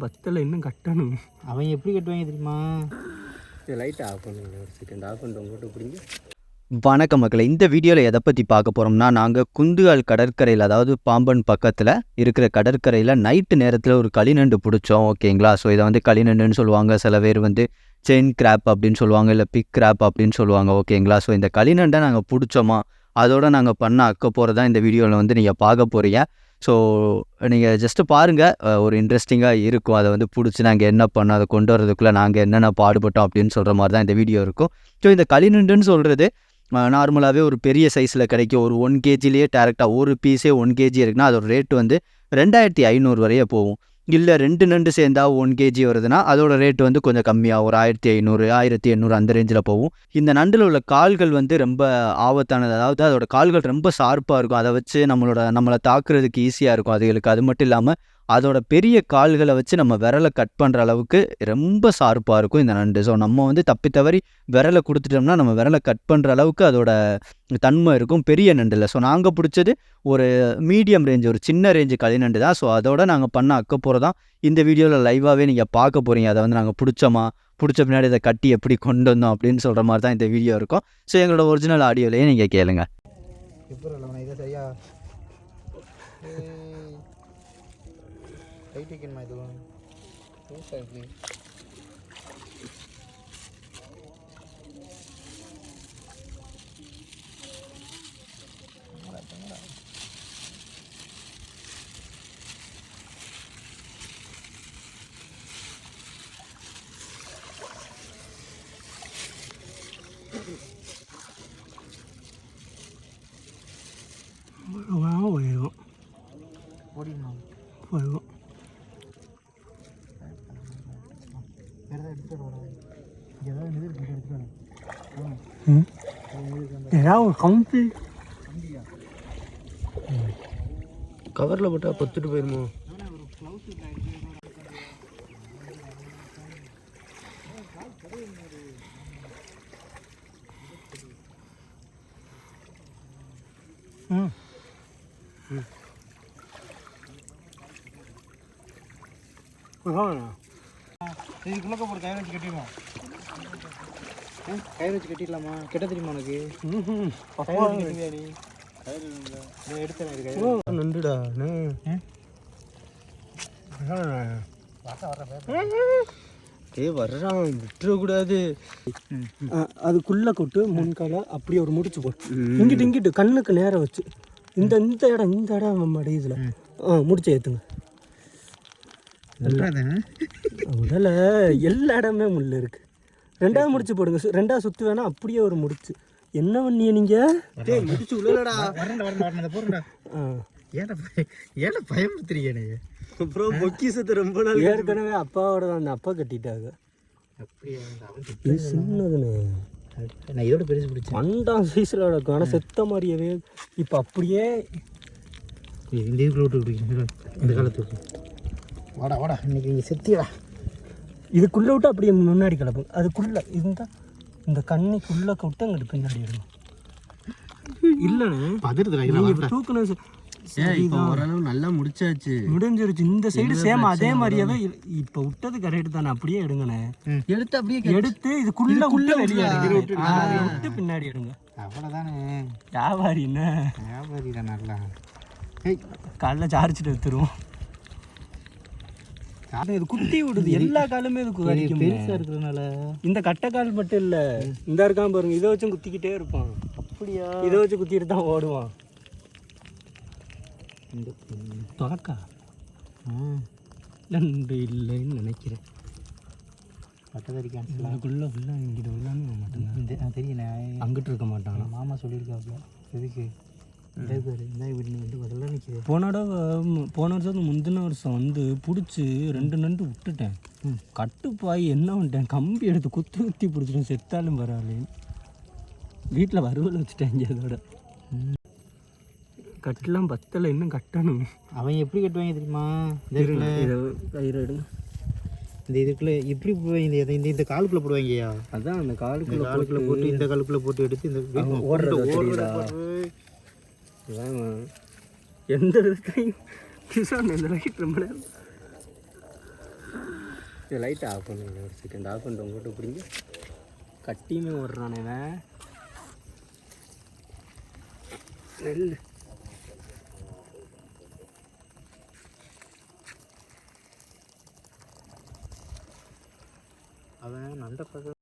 கட்டெல்லாம் பத்தலை இன்னும் கட்டணும். அவன் எப்படி கட்டுவாங்க தெரியுமா? லைட்டை ஆஃப் பண்ணுங்க ஒரு செகண்ட் ஆஃப் பண்ணிட்டு உங்கள்கிட்ட பிடிங்க. வணக்கம் மக்களை. இந்த வீடியோவில் எதை பற்றி பார்க்க போகிறோம்னா நாங்கள் குந்துகால் கடற்கரையில் அதாவது பாம்பன் பக்கத்தில் இருக்கிற கடற்கரையில் நைட்டு நேரத்தில் ஒரு களிநண்டு பிடிச்சோம் ஓகேங்களா ஸோ இதை வந்து களிநண்டுன்னு சொல்லுவாங்க. சில பேர் வந்து செயின் கிராப் அப்படின்னு சொல்லுவாங்க இல்லை பிக் கிராப் அப்படின்னு சொல்லுவாங்க ஓகேங்களா ஸோ இந்த களிநண்டை நாங்கள் பிடிச்சோமா? அதோட நாங்கள் பண்ண அக்க போகிறது இந்த வீடியோவில் வந்து நீங்கள் பார்க்க போகிறீங்க ஸோ நீங்கள் ஜஸ்ட்டு பாருங்கள் ஒரு இன்ட்ரெஸ்டிங்காக இருக்கும். அதை வந்து பிடிச்சி நாங்கள் என்ன பண்ணோம் அதை கொண்டு வரதுக்குள்ளே நாங்கள் என்னென்ன பாடுபட்டோம் அப்படின்னு சொல்கிற மாதிரி தான் இந்த வீடியோ இருக்கும். ஸோ இந்த களிநண்டுன்னு சொல்கிறது நார்மலாகவே ஒரு பெரிய சைஸில் கிடைக்கும். ஒரு ஒன் கேஜிலேயே டேரெக்டாக ஒரு பீஸே ஒன் கேஜி இருக்குன்னா அதோட ரேட் வந்து ரெண்டாயிரத்தி ஐநூறு வரையே போகும். இல்லை ரெண்டு நண்டு சேர்ந்தா ஒன் கேஜி வருதுன்னா அதோட ரேட் வந்து கொஞ்சம் கம்மியாக ஒரு ஆயிரத்தி ஐநூறு ஆயிரத்தி எண்ணூறு அந்த ரேஞ்சில் போகும். இந்த நண்டில் உள்ள கால்கள் வந்து ரொம்ப ஆபத்தானது. அதாவது அதோட கால்கள் ரொம்ப ஷார்ப்பாக இருக்கும். அதை வச்சு நம்மளோட நம்மளை தாக்குறதுக்கு ஈஸியாக இருக்கும். அதுகளுக்கு அது மட்டும் இல்லாமல் அதோட பெரிய கால்களை வச்சு நம்ம விரலை கட் பண்ணுற அளவுக்கு ரொம்ப ஷார்ப்பாக இருக்கும் இந்த நண்டு. ஸோ நம்ம வந்து தப்பி தவறி விரலை கொடுத்துட்டோம்னா நம்ம விரலை கட் பண்ணுற அளவுக்கு அதோட தன்மை இருக்கும் பெரிய நண்டில். ஸோ நாங்கள் பிடிச்சது ஒரு மீடியம் ரேஞ்ச் ஒரு சின்ன ரேஞ்சு களிநண்டு தான். ஸோ அதோட நாங்கள் பண்ண அக்க போகிறது தான் இந்த வீடியோவில் லைவாகவே நீங்கள் பார்க்க போகிறீங்க அதை வந்து நாங்கள் பிடிச்சோமா? பிடிச்ச பின்னாடி இதை கட்டி எப்படி கொண்டு வந்தோம் அப்படின்னு சொல்கிற மாதிரி தான் இந்த வீடியோ இருக்கும். ஸோ எங்களோட ஒரிஜினல் ஆடியோலேயே நீங்கள் கேளுங்க. இப்போ இல்லை இதை சரியா லைட் வைக்கணுமா இதுவும் போயிடும் ஓடிடணும் போயிடும் வேறு ஏதாவது எடுத்துகிட்டு வர இங்கே ஏதாவது ஒரு கம்பி கவரில் போட்டால் பத்துட்டு போயிருமோ? ம். இதுக்குள்ளே போட்டு கயிறு வச்சு கட்டிடுவோம் கயிறு வச்சு கட்டிடலாமா? கெட்ட தெரியுமா உனக்கு? எடுத்தேன் நண்டுடா ஏ வர்றான் விட்டுறக்கூடாது. அதுக்குள்ள கொட்டு முன்கால அப்படியே ஒரு முடிச்சு போட்டு இங்கிட்டு இங்கிட்டு கண்ணுக்கு நேரம் வச்சு. இந்த இந்த இடம் இந்த இடம் மடையுதுல ஆ முடிச்சு ஏத்துங்க. உடல எல்லா இடமே முள்ள இருக்கு. ரெண்டாவது முடிச்சு போடுங்க. ரெண்டாவது சுத்து வேணா அப்படியே ஒரு முடிச்சு. என்ன பண்ணிய நீங்க? டேய் முடிச்சு உள்ளடா ஏன்டா பயமுறுத்துறீங்க அப்புறம் பொக்கிசத்தை ரொம்ப நாள் ஏற்கனவே அப்பாவோட தான் அந்த அப்பா கட்டிட்டாங்க. அப்படியே சின்னதுன்னு. நான் இதோட பெருசு பிடிச்சேன். பண்டாம் சைஸில் நடக்கும் ஆனால் செத்த மாதிரியவே இப்போ அப்படியே இந்த இதுக்குள்ள விட்டு இந்த காலத்துக்கு. வாடா வாடா இன்னைக்கு நீங்கள் செத்திடா இதுக்குள்ளே விட்டு அப்படியே முன்னாடி கிளப்புங்க அதுக்குள்ளே இந்த இந்த கண்ணிக்குள்ளே விட்டு அங்கிட்டு பின்னாடி எடுங்க இல்லைண்ணே இப்போ தூக்கணும் ஓரளவு நல்லா முடிச்சாச்சு. முடிஞ்சிருச்சு. இந்த சைடு சேம் அதே மாதிரியாவே இப்போ விட்டது கரெக்ட் தானே. அப்படியே எடுங்கண்ணே. எடுத்து அப்படியே எடுத்து இதுக்குள்ள உள்ள வெளியே விட்டு பின்னாடி எடுங்க. அவ்வளோதானே வியாபாரி என்ன? வியாபாரிடா நல்லா. காலைல சார்ஜிட்டு எடுத்துருவோம். இது குத்தி விடுது. எல்லா காலுமே இதுக்கு வரைக்கும் பெருசாக இருக்கிறதுனால. இந்த கட்டைக்கால் மட்டும் இல்ல. இந்த இருக்கான் பாருங்க. இதை வச்சும் குத்திக்கிட்டே இருப்பான். அப்படியா? இதை வச்சு குத்திட்டு தான் ஓடுவான். இந்த தொடக்கா? நண்டு இல்லைன்னு நினைக்கிறேன். பட்டதாரி கேன்சல் அதுக்குள்ள ஃபுல்லாக இங்கிட்டு ஃபுல்லான்னு மாட்டேன் நான் அங்கிட்டு இருக்க மாட்டான். மாமா சொல்லியிருக்காப்ல. எதுக்கு? போன தடவை போன வருஷத்துக்கு முந்தின வருஷம் வந்து பிடிச்சி ரெண்டு நண்டு விட்டுட்டேன். கட்டுப்பாய் என்ன பண்ணிட்டேன் கம்பி எடுத்து குத்தி குத்தி பிடிச்சிட்டேன். செத்தாலும் பரவாயில்ல. வீட்டில் வறுவல் வச்சுட்டேன் அதோட. கட்டெல்லாம் பத்தலை இன்னும் கட்டணும். அவன் எப்படி கட்டுவாங்க தெரியுமா? இந்த இதுக்குள்ள. இதை கயிறு எடுங்க. இந்த இதுக்குள்ள எப்படி போடுவாங்க இந்த இந்த காலுக்குள்ள போடுவாங்கய்யா? அதான் அந்த காலுக்குள்ள காலுக்குள்ள போட்டு இந்த காலுக்குள்ள போட்டு எடுத்து இந்த அவன் இதான் எந்த விதத்தையும் கிசான் அந்த லைட் ரொம்ப நேரம் இது லைட்டை ஆஃப் பண்ணுங்க ஒரு செகண்ட் ஆஃப் பண்ணிட்டு உங்கள்கிட்ட பிடிங்க. கட்டியுமே ஓடுறானே இவன். நெல் அவன் நண்டை பார்க்க